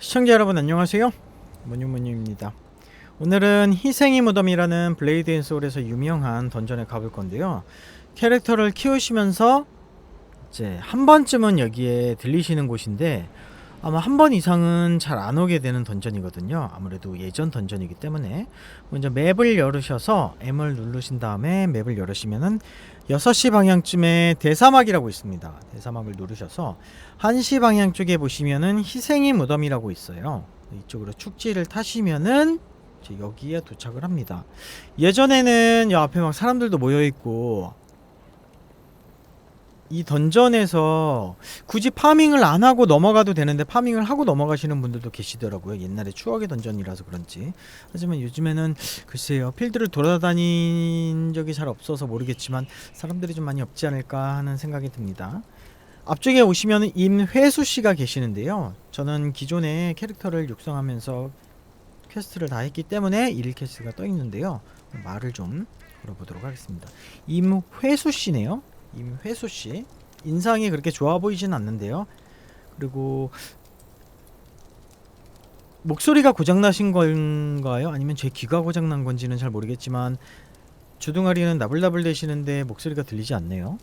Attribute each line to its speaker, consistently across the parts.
Speaker 1: 시청자 여러분 안녕하세요. 문유문유입니다. 오늘은 희생의 무덤이라는 블레이드 앤 소울에서 유명한 던전에 가볼 건데요. 캐릭터를 키우시면서 이제 한 번쯤은 여기에 들리시는 곳인데 아마 한 번 이상은 잘 안 오게 되는 던전이거든요. 아무래도 예전 던전이기 때문에. 먼저 맵을 열으셔서 M을 누르신 다음에 맵을 열으시면은 6시 방향쯤에 대사막이라고 있습니다 대사막을 누르셔서 1시 방향 쪽에 보시면은 희생의 무덤이라고 있어요. 이쪽으로 축지를 타시면은 여기에 도착을 합니다. 예전에는 이 앞에 막 사람들도 모여 있고 이 던전에서 굳이 파밍을 안 하고 넘어가도 되는데 파밍을 하고 넘어가시는 분들도 계시더라고요. 옛날에 추억의 던전이라서 그런지. 하지만 요즘에는 글쎄요. 필드를 돌아다닌 적이 잘 없어서 모르겠지만 사람들이 좀 많이 없지 않을까 하는 생각이 듭니다. 앞쪽에 오시면 임회수 씨가 계시는데요. 저는 기존에 캐릭터를 육성하면서 퀘스트를 다 했기 때문에 일일 퀘스트가 떠 있는데요. 말을 좀 걸어보도록 하겠습니다. 임회수 씨네요. 임회수 씨. 인상이 그렇게 좋아 보이진 않는데요. 그리고 목소리가 고장 나신 건가요? 아니면 제 귀가 고장 난 건지는 잘 모르겠지만 주둥아리는 나불나불 대시는데 목소리가 들리지 않네요.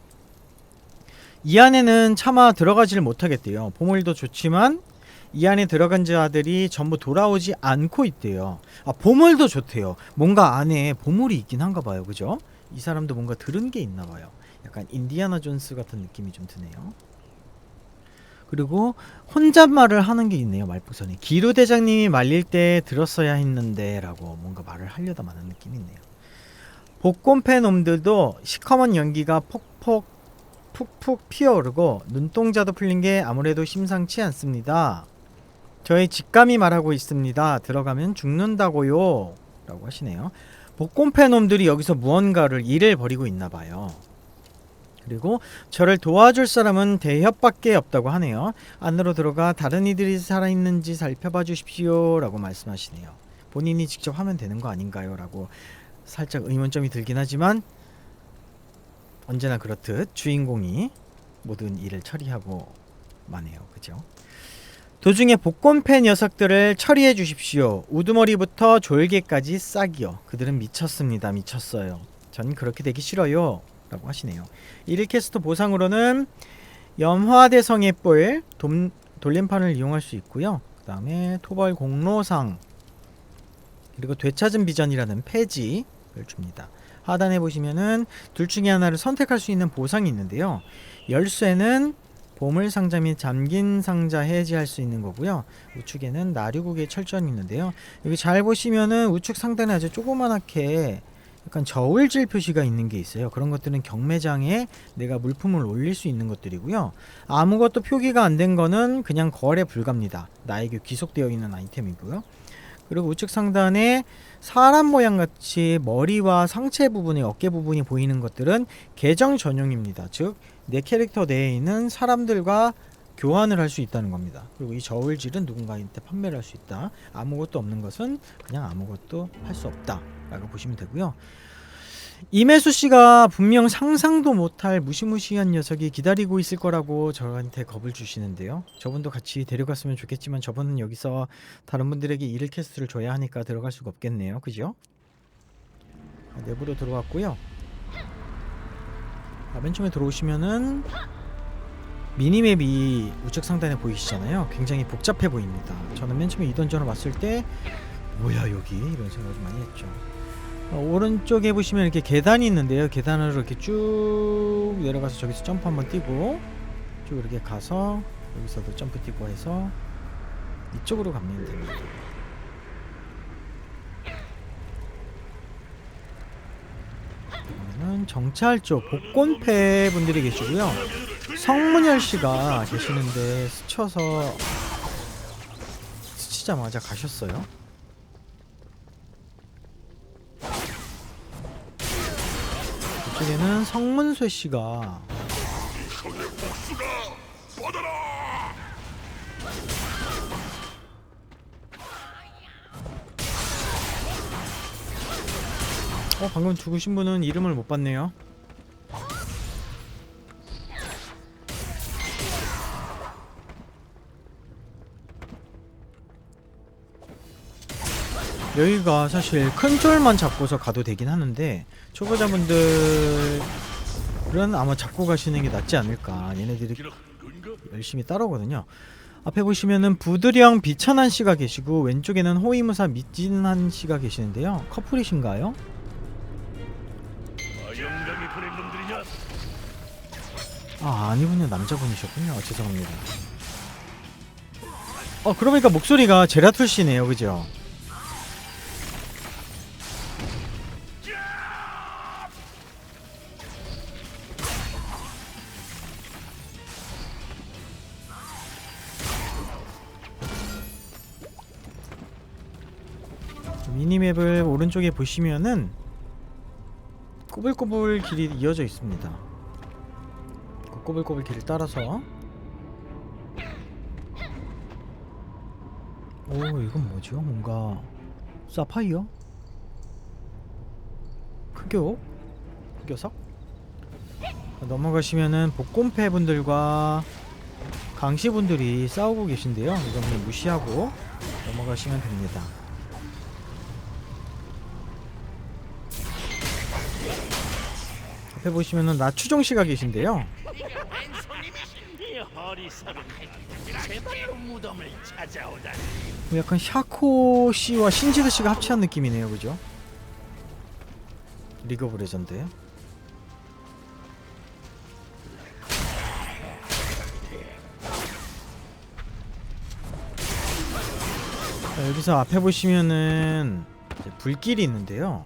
Speaker 1: 이 안에는 차마 들어가지를 못하겠대요. 보물도 좋지만 이 안에 들어간 자들이 전부 돌아오지 않고 있대요. 아 보물도 좋대요. 뭔가 안에 보물이 있긴 한가 봐요. 그죠? 이 사람도 뭔가 들은 게 있나 봐요. 약간 인디아나 존스 같은 느낌이 좀 드네요. 그리고 혼잣말을 하는 게 있네요. 말풍선에 기루 대장님이 말릴 때 들었어야 했는데라고 뭔가 말을 하려다 마는 느낌이 있네요. 복권패 놈들도 시커먼 연기가 폭폭 푹푹 피어오르고 눈동자도 풀린 게 아무래도 심상치 않습니다. 저의 직감이 말하고 있습니다. 들어가면 죽는다고요. 라고 하시네요. 복권패 놈들이 여기서 무언가를 일을 벌이고 있나 봐요. 그리고 저를 도와줄 사람은 대협밖에 없다고 하네요. 안으로 들어가 다른 이들이 살아있는지 살펴봐 주십시오. 라고 말씀하시네요. 본인이 직접 하면 되는 거 아닌가요? 라고 살짝 의문점이 들긴 하지만 언제나 그렇듯 주인공이 모든 일을 처리하고 마네요. 그죠? 도중에 복권패 녀석들을 처리해 주십시오. 우두머리부터 졸개까지 싹이요. 그들은 미쳤습니다. 미쳤어요. 전 그렇게 되기 싫어요. 라고 하시네요. 일일캐스트 보상으로는 염화대성의 뿔 돔, 돌림판을 이용할 수 있고요. 그 다음에 토벌 공로상 그리고 되찾은 비전이라는 폐지를 줍니다. 하단에 보시면은 둘 중에 하나를 선택할 수 있는 보상이 있는데요. 열쇠는 보물 상자 및 잠긴 상자 해지할 수 있는 거고요. 우측에는 나류국의 철전이 있는데요. 여기 잘 보시면은 우측 상단에 아주 조그만하게 약간 저울질 표시가 있는 게 있어요. 그런 것들은 경매장에 내가 물품을 올릴 수 있는 것들이고요. 아무것도 표기가 안 된 거는 그냥 거래 불가입니다. 나에게 귀속되어 있는 아이템이고요. 그리고 우측 상단에 사람 모양 같이 머리와 상체 부분의 어깨 부분이 보이는 것들은 계정 전용입니다. 즉 내 캐릭터 내에 있는 사람들과 교환을 할 수 있다는 겁니다. 그리고 이 저울질은 누군가한테 판매를 할 수 있다. 아무것도 없는 것은 그냥 아무것도 할 수 없다 라고 보시면 되고요. 임혜수 씨가 분명 상상도 못할 무시무시한 녀석이 기다리고 있을 거라고 저한테 겁을 주시는데요. 저분도 같이 데려갔으면 좋겠지만 저분은 여기서 다른 분들에게 일을 캐스트를 줘야 하니까 들어갈 수가 없겠네요. 그죠? 자, 내부로 들어왔고요. 자, 맨 처음에 들어오시면은 미니맵이 우측 상단에 보이시잖아요. 굉장히 복잡해 보입니다. 저는 맨 처음에 이 던전을 왔을 때 뭐야 여기 이런 생각을 좀 많이 했죠. 어, 오른쪽에 보시면 이렇게 계단이 있는데요. 계단으로 이렇게 쭉 내려가서 저기서 점프 한번 뛰고 쭉 이렇게 가서 여기서도 점프 뛰고 해서 이쪽으로 가면 됩니다. 정찰 쪽 복권패 분들이 계시고요. 성문열 씨가 계시는데 스쳐서 스치자마자 가셨어요. 이쪽에는 성문쇠 씨가 어 방금 죽으신 분은 이름을 못 봤네요. 여기가 사실 큰 쫄만 잡고서 가도 되긴 하는데 초보자분들은 아마 잡고 가시는 게 낫지 않을까. 얘네들이 열심히 따라오거든요. 앞에 보시면은 부드령 비천한 씨가 계시고 왼쪽에는 호위무사 미진한 씨가 계시는데요. 커플이신가요? 아 아니군요. 남자분이셨군요. 어, 죄송합니다. 어 그러니까 목소리가 제라툴 씨네요. 그죠? 맵을 오른쪽에 보시면은 꼬불꼬불 길이 이어져 있습니다. 그 꼬불꼬불 길을 따라서 오 이건 뭐죠? 뭔가 사파이어? 흑요? 흑요석? 넘어가시면은 복권패 분들과 강씨 분들이 싸우고 계신데요. 이건 그냥 무시하고 넘어가시면 됩니다. 앞에 보시면은 나추정 씨가 계신데요. 뭐 약간 샤코 씨와 신지드 씨가 합체한 느낌이네요, 그죠? 리그 오브 레전드. 자, 여기서 앞에 보시면은 불길이 있는데요.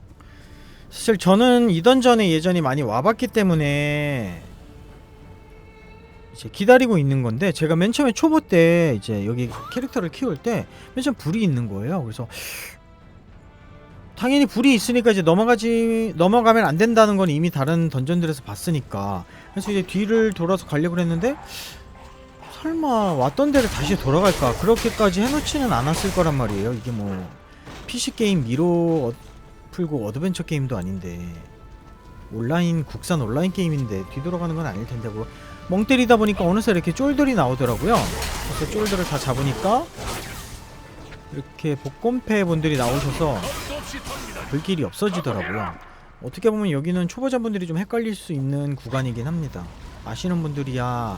Speaker 1: 사실 저는 이 던전에 예전에 많이 와봤기 때문에 이제 기다리고 있는 건데 제가 맨 처음에 초보 때 이제 여기 캐릭터를 키울 때 맨 처음 불이 있는 거예요. 그래서 당연히 불이 있으니까 이제 넘어가지 넘어가면 안 된다는 건 이미 다른 던전들에서 봤으니까 그래서 이제 뒤를 돌아서 가려고 했는데 설마 왔던 데를 다시 돌아갈까 그렇게까지 해놓지는 않았을 거란 말이에요. 이게 뭐 PC 게임 미로 어- 풀고 어드벤처 게임도 아닌데 온라인 국산 온라인 게임인데 뒤돌아가는 건 아닐 텐데 뭐 멍 때리다 보니까 어느새 이렇게 쫄들이 나오더라고요. 그래서 쫄들을 다 잡으니까 이렇게 복권패 분들이 나오셔서. 불길이 없어지더라고요. 어떻게 보면 여기는 초보자분들이 좀 헷갈릴 수 있는 구간이긴 합니다. 아시는 분들이야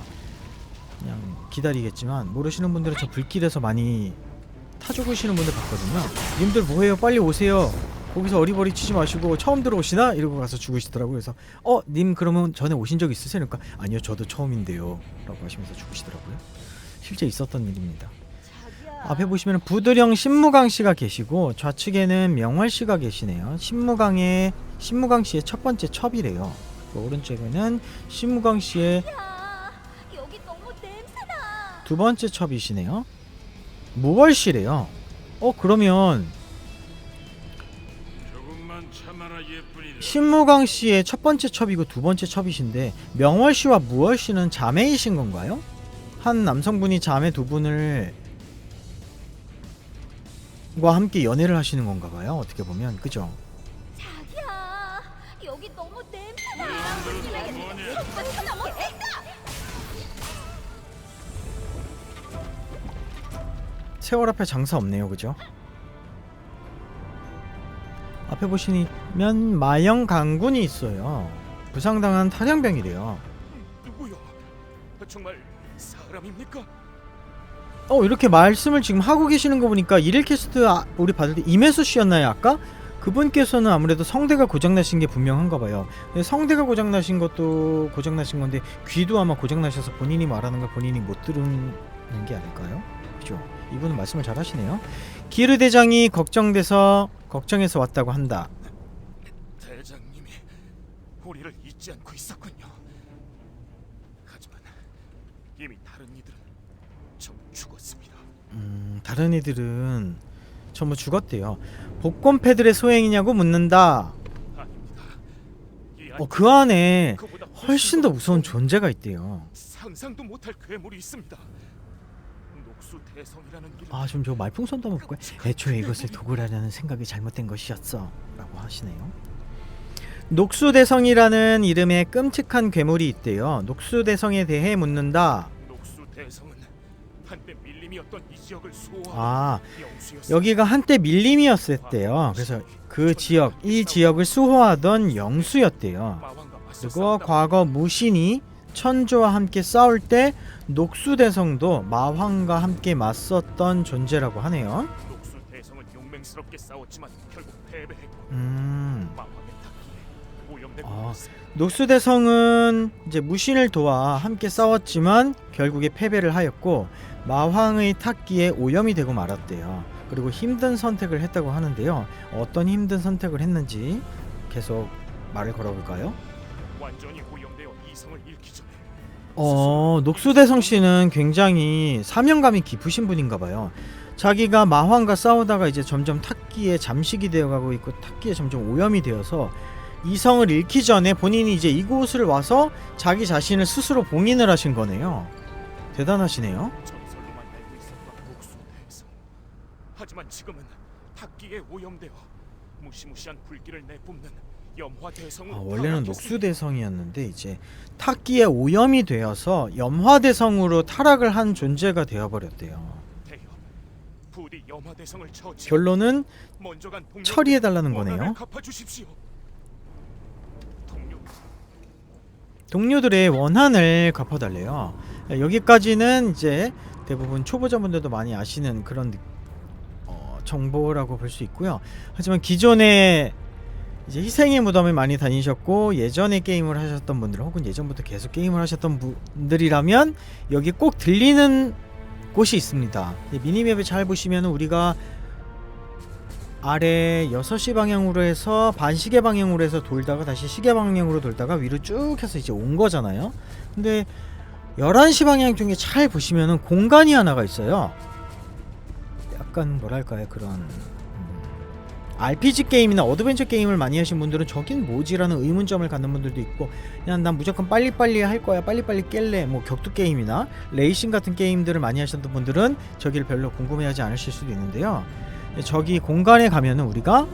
Speaker 1: 그냥 기다리겠지만 모르시는 분들은 저 불길에서 많이 타 죽으시는 분들 봤거든요. 님들 뭐해요? 빨리 오세요. 거기서 어리버리 치지 마시고 처음 들어오시나? 이러고 가서 죽으시더라고요. 그래서 어, 님 그러면 전에 오신 적 있으세요? 그러니까 아니요, 저도 처음인데요. 라고 하시면서 죽으시더라고요. 실제 있었던 일입니다. 앞에 보시면 부드령 신무강 씨가 계시고 좌측에는 명월 씨가 계시네요. 신무강의 신무강 씨의 첫 번째 첩이래요. 그 오른쪽에는 신무강 씨의. 두 번째 첩이시네요. 무월 씨래요. 어 그러면 신무강 씨의 첫 번째 첩이고 두 번째 첩이신데 명월 씨와 무월 씨는 자매이신 건가요? 한 남성분이 자매 두 분을 과 함께 연애를 하시는 건가 봐요. 어떻게 보면 그죠?
Speaker 2: 자기야, 여기 너무 냄새나.
Speaker 1: 세월 앞에 장사 없네요, 그죠? 앞에 보시면 마영 강군이 있어요. 부상당한 탈영병이래요.
Speaker 3: 누구야? 정말 사람입니까?
Speaker 1: 어 이렇게 말씀을 지금 하고 계시는 거 보니까 일일 캐스트 아, 우리 받을 때 임혜수 씨였나요 아까? 그분께서는 아무래도 성대가 고장나신 게 분명한가 봐요. 성대가 고장나신 것도 고장나신 건데 귀도 아마 고장나셔서 본인이 말하는 걸 본인이 못 들은 게 아닐까요? 그죠? 이분은 말씀을 잘 하시네요. 기르 대장이 걱정돼서 걱정해서 왔다고 한다.
Speaker 3: 대장님이 우리를 잊지 않고 있었군요. 하지만 이미 다른 이들은 전부 죽었습니다.
Speaker 1: 음, 다른 이들은 전부 죽었대요. 복권 패들의 소행이냐고 묻는다.
Speaker 3: 아닙니다. 이
Speaker 1: 어, 그 안에
Speaker 3: 그보다
Speaker 1: 훨씬 더 무서운 존재가 있대요.
Speaker 3: 상상도 못할 괴물이 있습니다.
Speaker 1: 아, 좀저 말풍선도 한번 볼까요? 애초에 이것을 도굴하려는 생각이 잘못된 것이었어. 라고 하시네요. 녹수대성이라는 이름의 끔찍한 괴물이 있대요. 녹수대성에 대해 묻는다. 아. 여기가 한때 밀림이었대요. 그래서 그 지역 이 지역을 수호하던 영수였대요. 그리고 과거 무신이 천조와 함께 싸울 때 녹수대성도 마황과 함께 맞섰던 존재라고 하네요.
Speaker 3: 녹수 대성은 용맹스럽게 싸웠지만 결국 패배했고
Speaker 1: 음,
Speaker 3: 마왕의 탁기에 오염된
Speaker 1: 아. 녹수대성은 이제 무신을 도와 함께 싸웠지만 결국에 패배를 하였고 마황의 탁기에 오염이 되고 말았대요. 그리고 힘든 선택을 했다고 하는데요. 어떤 힘든 선택을 했는지 계속 말을 걸어볼까요?
Speaker 3: 어,
Speaker 1: 녹수대성 씨는 굉장히 사명감이 깊으신 분인가 봐요. 자기가 마황과 싸우다가 이제 점점 탁기에 잠식이 되어가고 있고 탁기에 점점 오염이 되어서 이성을 잃기 전에 본인이 이제 이곳을 와서 자기 자신을 스스로 봉인을 하신 거네요. 대단하시네요.
Speaker 3: 하지만 지금은 탁기에 오염되어 무시무시한 불길을 내뿜는
Speaker 1: 아, 원래는. 녹수대성이었는데 이제 탁기에 오염이 되어서 염화대성으로 타락을 한 존재가 되어버렸대요. 결론은 처리해달라는 거네요.
Speaker 3: 동료
Speaker 1: 동료들의 원한을 갚아달래요. 여기까지는 이제 대부분 초보자분들도 많이 아시는 그런 느- 어, 정보라고 볼 수 있고요. 하지만 기존에 이제 희생의 무덤을 많이 다니셨고 예전에 게임을 하셨던 분들 혹은 예전부터 계속 게임을 하셨던 분들이라면 여기 꼭 들리는 곳이 있습니다. 이 미니맵을 잘 보시면 우리가 아래 6시 방향으로 해서 반시계 방향으로 해서 돌다가 다시 시계 방향으로 돌다가 위로 쭉 해서 이제 온 거잖아요. 근데 11시 방향 중에 잘 보시면은 공간이 하나가 있어요. 약간 뭐랄까요 그런 음, RPG 게임이나 어드벤처 게임을 많이 하신 분들은 저긴 뭐지라는 의문점을 갖는 분들도 있고 그냥 난 무조건 빨리빨리 할 거야 빨리빨리 깰래 뭐 격투 게임이나 레이싱 같은 게임들을 많이 하셨던 분들은 저기를 별로 궁금해하지 않으실 수도 있는데요 저기 공간에 가면은 우리가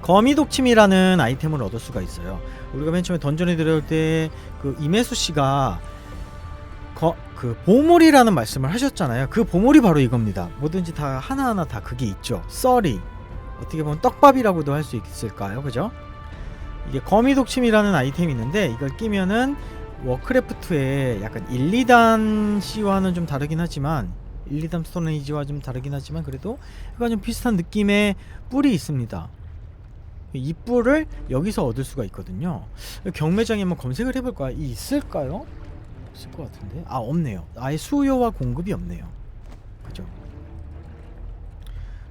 Speaker 1: 거미독침이라는 아이템을 얻을 수가 있어요 우리가 맨 처음에 던전에 들어올 때그 이메수 씨가 거, 그 보물이라는 말씀을 하셨잖아요. 그 보물이 바로 이겁니다. 뭐든지 다 하나하나 다 그게 있죠. 썰이 어떻게 보면 떡밥이라고도 할 수 있을까요? 그죠? 이게 거미 독침이라는 아이템이 있는데 이걸 끼면은 워크래프트의 약간 1, 2단 C와는 좀 다르긴 하지만 1, 2단 스톤에이지와 좀 다르긴 하지만 그래도 약간 좀 비슷한 느낌의 뿔이 있습니다. 이 뿔을 여기서 얻을 수가 있거든요. 경매장에 한번 검색을 해볼까요? 이 있을까요? 없을 것 같은데 아 없네요 아예 수요와 공급이 없네요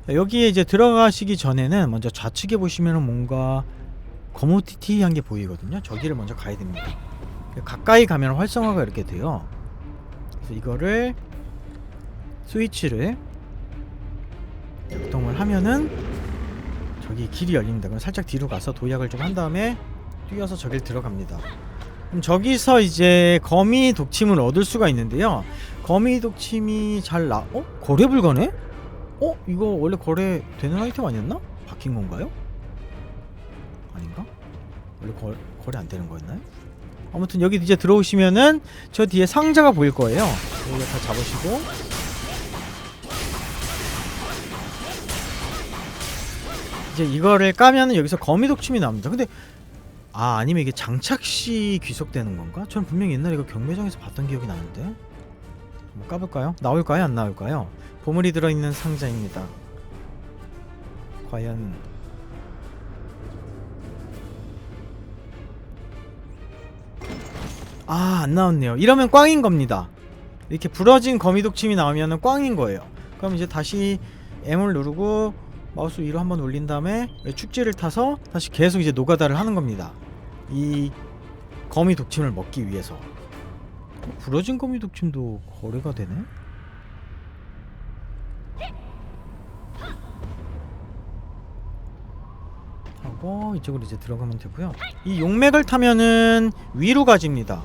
Speaker 1: 여기에 이제 들어가시기 전에는 먼저 좌측에 보시면은 뭔가 거모티티한 게 보이거든요 저기를 먼저 가야 됩니다 가까이 가면 활성화가 이렇게 돼요 그래서 이거를 스위치를 작동을 하면은 저기 길이 열립니다 그럼 살짝 뒤로 가서 도약을 좀 한 다음에 뛰어서 저길 들어갑니다 그럼 저기서 이제 거미 독침을 얻을 수가 있는데요. 거미 독침이 잘 나, 어? 거래 불가네? 어? 이거 원래 거래 되는 아이템 아니었나? 바뀐 건가요? 아닌가? 원래 거, 거래 안 되는 거였나요? 아무튼 여기 이제 들어오시면은 저 뒤에 상자가 보일 거예요. 이거 다 잡으시고 이제 이거를 까면은 여기서 거미 독침이 나옵니다. 근데 아 아니면 이게 장착시 귀속되는 건가? 저는 분명히 옛날에 이거 경매장에서 봤던 기억이 나는데 한번 까볼까요? 나올까요? 안 나올까요? 보물이 들어있는 상자입니다 과연 아 안 나왔네요 이러면 꽝인 겁니다 이렇게 부러진 거미 독침이 나오면 꽝인 거예요 그럼 이제 다시 M을 누르고 마우스 위로 한번 올린 다음에 축지를 타서 다시 계속 이제 노가다를 하는 겁니다 이 거미 독침을 먹기 위해서 어, 부러진 거미 독침도 거래가 되네? 하고 이쪽으로 이제 들어가면 되고요. 이 용맥을 타면은 위로 가집니다.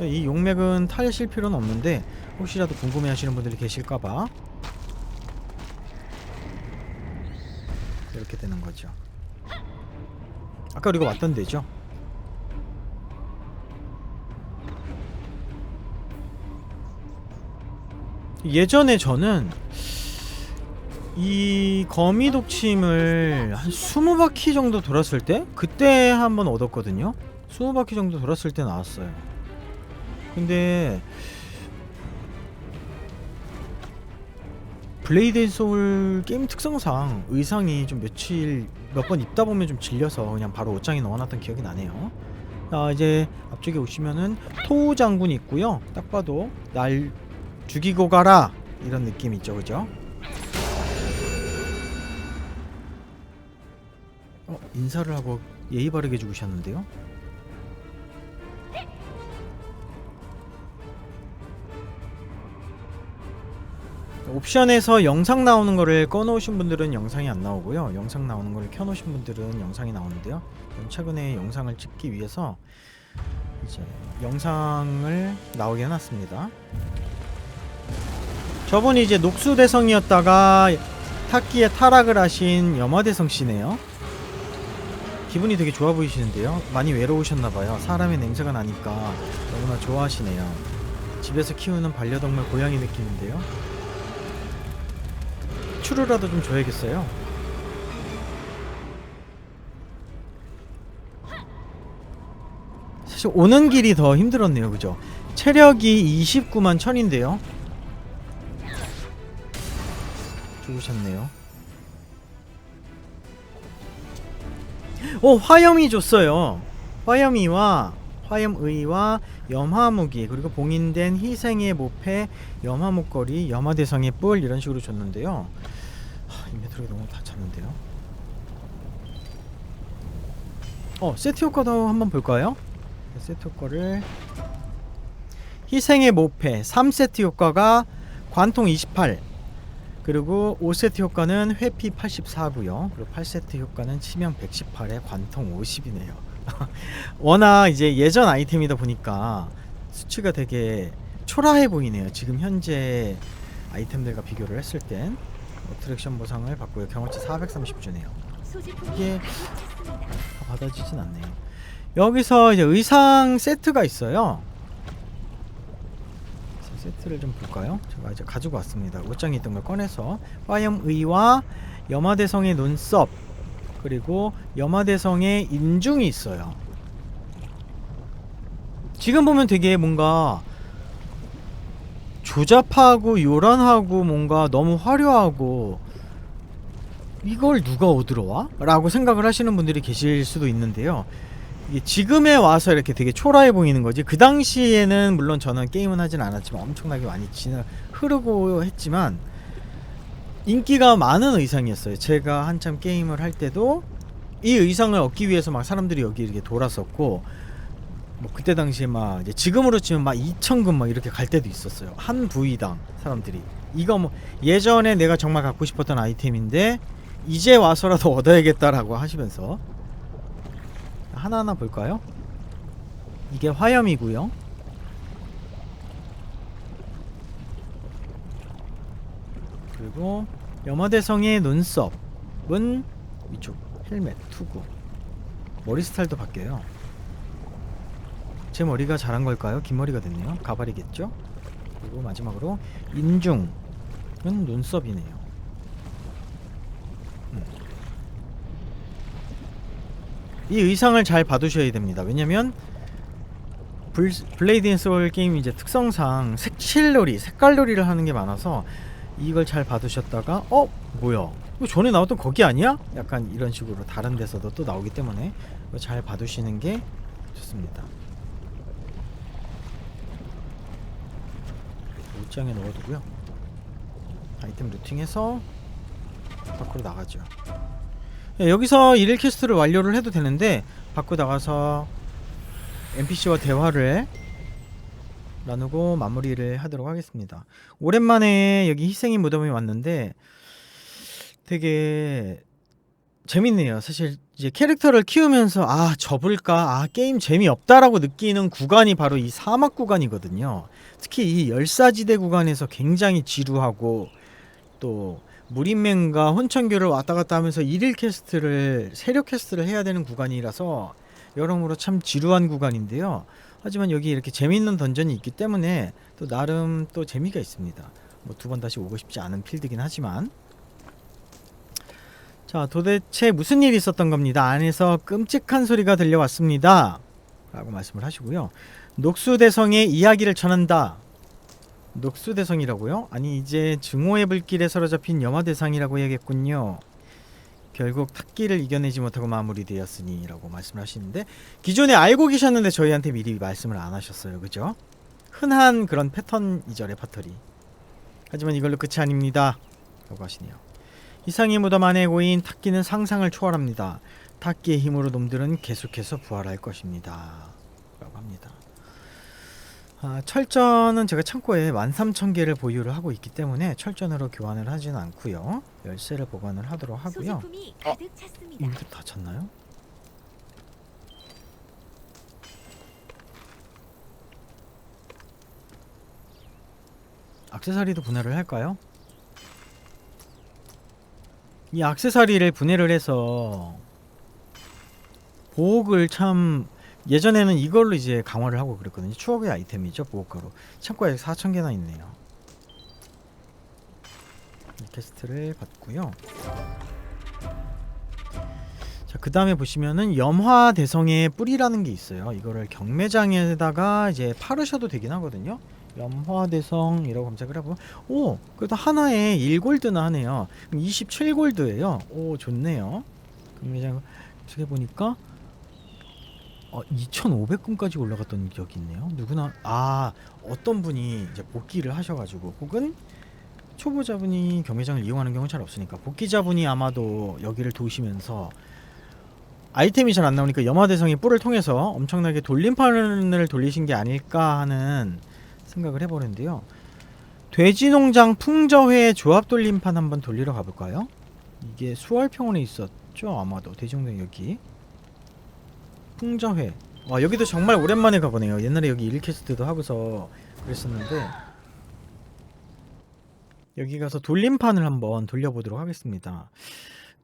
Speaker 1: 이 용맥은 타실 필요는 없는데 혹시라도 궁금해 하시는 분들이 계실까봐 이렇게 되는 거죠. 아까 우리가 왔던 데죠 예전에 저는 이 거미 독침을 한 20바퀴 정도 돌았을 때 그때 한번 얻었거든요. 20바퀴 정도 돌았을 때 나왔어요. 근데 블레이드 앤 소울 게임 특성상 의상이 좀 며칠 몇 번 입다 보면 좀 질려서 그냥 바로 옷장에 넣어놨던 기억이 나네요. 아 이제 앞쪽에 오시면은 토우 장군 있고요. 딱 봐도 날 죽이고 가라 이런 느낌 있죠, 그죠? 어 인사를 하고 예의 바르게 죽으셨는데요. 옵션에서 영상 나오는 거를 꺼놓으신 분들은 영상이 안 나오고요. 영상 나오는 거를 켜놓으신 분들은 영상이 나오는데요. 최근에 영상을 찍기 위해서 이제 영상을 나오게 해놨습니다. 저분이 이제 녹수대성이었다가 탁기에 타락을 하신 염화대성 씨네요. 기분이 되게 좋아 보이시는데요. 많이 외로우셨나봐요. 사람의 냄새가 나니까 너무나 좋아하시네요. 집에서 키우는 반려동물 고양이 느낌인데요. 추루라도 좀 줘야겠어요. 사실 오는 길이 더 힘들었네요, 그죠? 체력이 29만 천인데요. 죽으셨네요. 오 화염이 줬어요. 화염이와 화염의와 염화무기 그리고 봉인된 희생의 모패 염화 목걸이 염화대성의 뿔 이런 식으로 줬는데요. 하, 인벤토리가 너무 다 찼는데요. 어 세트 효과도 한번 볼까요? 네, 세트 효과를 희생의 모패 3세트 효과가 관통 28 그리고 5세트 효과는 회피 84고요. 그리고 8세트 효과는 치명 118에 관통 50이네요. 워낙 이제 예전 아이템이다 보니까 수치가 되게 초라해 보이네요. 지금 현재 아이템들과 비교를 했을 땐 어트랙션 보상을 받고요. 경험치 430주네요. 이게 다 받아지진 않네요. 여기서 이제 의상 세트가 있어요. 세트를 좀 볼까요? 제가 이제 가지고 왔습니다. 옷장에 있던 걸 꺼내서 화염의와 염화대성의 눈썹 그리고 염화대성의 인중이 있어요. 지금 보면 되게 뭔가 조잡하고 요란하고 뭔가 너무 화려하고 이걸 누가 얻으러 와? 라고 생각을 하시는 분들이 계실 수도 있는데요. 이게 지금에 와서 이렇게 되게 초라해 보이는 거지. 그 당시에는 물론 저는 게임은 하진 않았지만 엄청나게 많이 지나 흐르고 했지만 인기가 많은 의상이었어요. 제가 한참 게임을 할 때도 이 의상을 얻기 위해서 막 사람들이 여기 이렇게 돌았었고 뭐 그때 당시에 막 이제 지금으로 치면 막 2천금 막 이렇게 갈 때도 있었어요. 한 부위당 사람들이 이거 뭐 예전에 내가 정말 갖고 싶었던 아이템인데 이제 와서라도 얻어야겠다라고 하시면서 하나하나 볼까요? 이게 화염이고요. 그리고 염화대성의 눈썹은 이쪽 헬멧 투구 머리 스타일도 바뀌어요. 제 머리가 자란 걸까요? 긴 머리가 됐네요. 가발이겠죠? 그리고 마지막으로 인중은 눈썹이네요. 음. 이 의상을 잘 봐두셔야 됩니다. 왜냐면 불, 블레이드 앤 소울 게임 이제 특성상 색칠놀이, 색깔놀이를 하는 게 많아서 이걸 잘 봐두셨다가 어 뭐야 이거 전에 나왔던 거기 아니야? 약간 이런 식으로 다른 데서도 또 나오기 때문에 잘 봐두시는 게 좋습니다. 옷장에 넣어두고요. 아이템 루팅해서 밖으로 나가죠. 예, 여기서 일일 퀘스트를 완료를 해도 되는데 밖으로 나가서 NPC와 대화를 나누고 마무리를 하도록 하겠습니다. 오랜만에 여기 희생의 무덤에 왔는데 되게 재밌네요. 사실 이제 캐릭터를 키우면서 아 접을까 아 게임 재미없다라고 느끼는 구간이 바로 이 사막 구간이거든요. 특히 이 열사지대 구간에서 굉장히 지루하고 또 무린맨과 혼천교를 왔다 갔다 하면서 일일 퀘스트를 세력 퀘스트를 해야 되는 구간이라서 여러모로 참 지루한 구간인데요. 하지만 여기 이렇게 재미있는 던전이 있기 때문에 또 나름 또 재미가 있습니다. 뭐 두 번 다시 오고 싶지 않은 필드긴 하지만. 자 도대체 무슨 일이 있었던 겁니다. 안에서 끔찍한 소리가 들려왔습니다. 라고 말씀을 하시고요. 녹수대성의 이야기를 전한다 녹수대성이라고요? 아니 이제 증오의 불길에 사로잡힌 염화대상이라고 해야겠군요. 결국 탁기를 이겨내지 못하고 마무리되었으니 라고 말씀을 하시는데 기존에 알고 계셨는데 저희한테 미리 말씀을 안 하셨어요. 그죠? 흔한 그런 패턴이죠 레파토리. 하지만 이걸로 끝이 아닙니다. 라고 하시네요. 이상의 무덤 안에 고인 탁기는 상상을 초월합니다. 탁기의 힘으로 놈들은 계속해서 부활할 것입니다 아, 철전은 제가 창고에 13,000개를 보유를 하고 있기 때문에 철전으로 교환을 하지는 않고요 열쇠를 보관을 하도록 하고요
Speaker 2: 소지품이 가득 찼습니다.
Speaker 1: 이다 찼나요? 악세사리도 분해를 할까요? 이 악세사리를 분해를 해서 보옥을 참 예전에는 이걸로 이제 강화를 하고 그랬거든요. 추억의 아이템이죠, 보옥가루. 창고에 4,000개나 있네요. 이 퀘스트를 받고요. 자, 그 다음에 보시면은 염화 대성의 뿌리라는 게 있어요. 이거를 경매장에다가 이제 팔으셔도 되긴 하거든요. 염화 대성이라고 검색을 해보면 오 그래도 하나에 1골드나 하네요. 27골드예요. 오 좋네요. 경매장 어떻게 보니까 어, 2,500금까지 올라갔던 기억이 있네요. 누구나 아 어떤 분이 이제 복귀를 하셔가지고 혹은 초보자분이 경매장을 이용하는 경우는 잘 없으니까 복귀자분이 아마도 여기를 도시면서 아이템이 잘 안 나오니까 염화대성의 뿔을 통해서 엄청나게 돌림판을 돌리신 게 아닐까 하는 생각을 해보는데요. 돼지농장 풍저회 조합 돌림판 한번 돌리러 가볼까요? 이게 수월평원에 있었죠 아마도 돼지농장 여기 풍저회. 와 여기도 정말 오랜만에 가보네요. 옛날에 여기 일캐스트도 하고서 그랬었는데. 여기 가서 돌림판을 한번 돌려보도록 하겠습니다.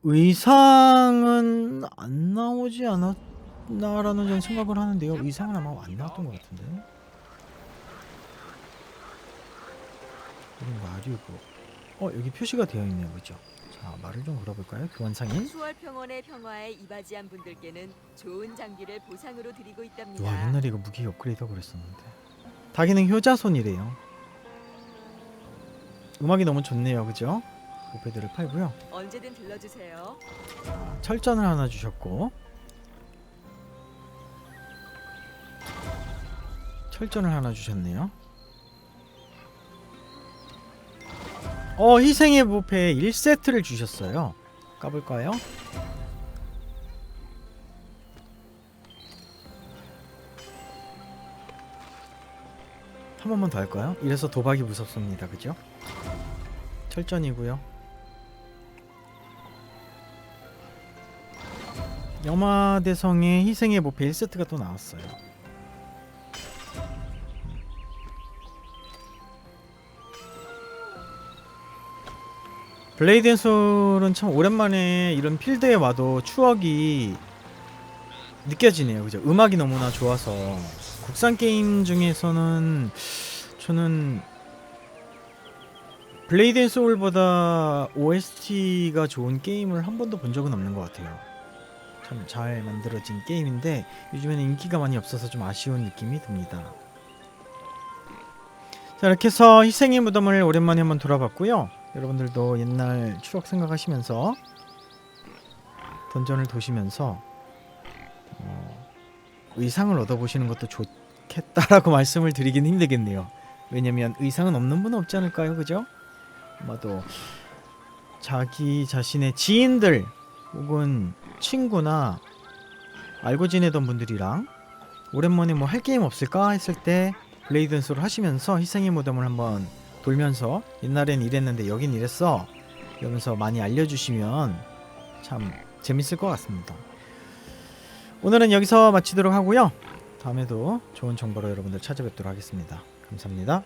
Speaker 1: 의상은 안 나오지 않았나라는 전 생각을 하는데요. 의상은 아마 안 나왔던 것 같은데. 아류고. 어 여기 표시가 되어 있네요. 그죠 자 말을 좀 걸어볼까요? 교환상인
Speaker 4: 수월 평원의 평화에 이바지한 분들께는 좋은 장비를 보상으로 드리고 있답니다.
Speaker 1: 와 옛날에 이거 무기 업그레이드하고 그랬었는데. 다기능 효자손이래요. 음악이 너무 좋네요. 그죠? 모패드를 팔고요.
Speaker 4: 언제든 들러주세요.
Speaker 1: 자, 철전을 하나 주셨고. 철전을 하나 주셨네요 어 희생의 부패 1세트를 주셨어요 까볼까요? 한 번만 더 할까요? 이래서 도박이 무섭습니다 그죠? 철전이고요 염화대성의 희생의 모패 1세트가 또 나왔어요 블레이드 앤 솔은 참 오랜만에 이런 필드에 와도 추억이 느껴지네요. 그죠? 음악이 너무나 좋아서. 국산 게임 중에서는 저는 블레이드 앤 소울보다 OST가 좋은 게임을 한 번도 본 적은 없는 것 같아요. 참 잘 만들어진 게임인데 요즘에는 인기가 많이 없어서 좀 아쉬운 느낌이 듭니다. 자 이렇게 해서 희생의 무덤을 오랜만에 한번 돌아봤고요 여러분들도 옛날 추억 생각하시면서 던전을 도시면서 어, 의상을 얻어보시는 것도 좋겠다라고 말씀을 드리긴 힘들겠네요 왜냐면 의상은 없는 분은 없지 않을까요 그죠? 아마도 자기 자신의 지인들 혹은 친구나 알고 지내던 분들이랑 오랜만에 뭐 할 게임 없을까 했을 때 블레이드 앤 소를 하시면서 희생의 무덤을 한번 돌면서 옛날엔 이랬는데 여긴 이랬어. 이러면서 많이 알려주시면 참 재밌을 것 같습니다. 오늘은 여기서 마치도록 하고요. 다음에도 좋은 정보로 여러분들 찾아뵙도록 하겠습니다. 감사합니다